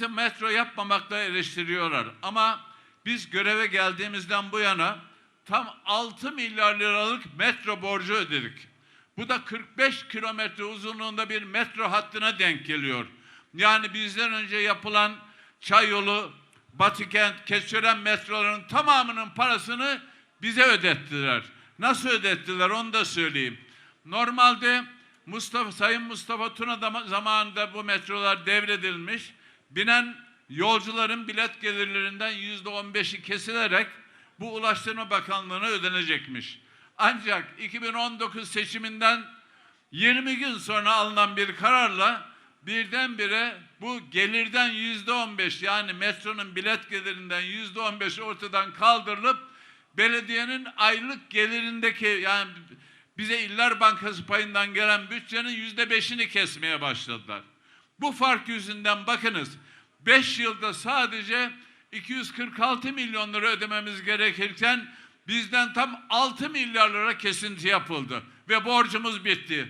bizi metro yapmamakla eleştiriyorlar. Ama biz göreve geldiğimizden bu yana tam 6 milyar liralık metro borcu ödedik. Bu da 45 kilometre uzunluğunda bir metro hattına denk geliyor. Yani bizden önce yapılan Çayyolu, Batıkent, Keçiören metroların tamamının parasını bize ödettiler. Nasıl ödettiler onu da söyleyeyim. Normalde Mustafa Sayın Mustafa Tuna da- zamanında bu metrolar devredilmiş. Binen yolcuların bilet gelirlerinden yüzde on beşi kesilerek bu Ulaştırma Bakanlığı'na ödenecekmiş. Ancak 2019 seçiminden 20 gün sonra alınan bir kararla birdenbire bu gelirden yüzde on beş yani metronun bilet gelirinden yüzde on beş ortadan kaldırılıp belediyenin aylık gelirindeki yani bize İller Bankası payından gelen bütçenin yüzde beşini kesmeye başladılar. Bu fark yüzünden bakınız 5 yılda sadece 246 milyon lira ödememiz gerekirken bizden tam 6 milyar lira kesinti yapıldı ve borcumuz bitti.